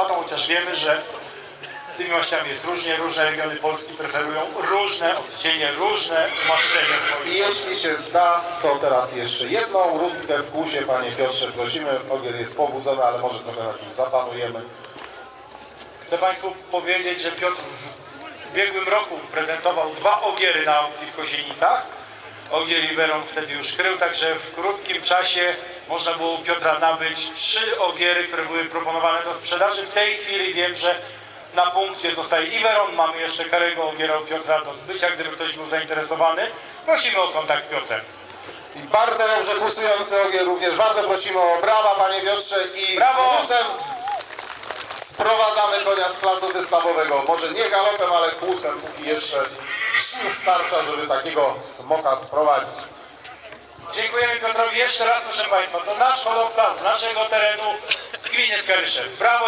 opłatą, chociaż wiemy, że z tymi maściami jest różnie, różne regiony Polski preferują różne odcienie, różne umaszczenie. I jeśli się da, to teraz jeszcze jedną rundkę w kłusie, panie Piotrze, prosimy. Ogier jest pobudzony, ale może trochę na tym zapanujemy. Chcę Państwu powiedzieć, że Piotr w ubiegłym roku prezentował dwa ogiery na aukcji w Kozienicach. Ogier i Weron wtedy już krył, także w krótkim czasie można było u Piotra nabyć trzy ogiery, które były proponowane do sprzedaży. W tej chwili wiem, że na punkcie zostaje i Weron, mamy jeszcze karego ogiera u Piotra do zbycia, gdyby ktoś był zainteresowany. Prosimy o kontakt z Piotrem. I bardzo dobrze głosujący ogier również. Bardzo prosimy o brawa, panie Piotrze. I Brawo! z- sprowadzamy konia z placu wystawowego. Może nie galopem, ale kłusem, póki jeszcze sił starcza, żeby takiego smoka sprowadzić. Dziękujemy Piotrowi jeszcze raz, proszę Państwa. To nasz hodowca z naszego terenu w gminie. Brawo!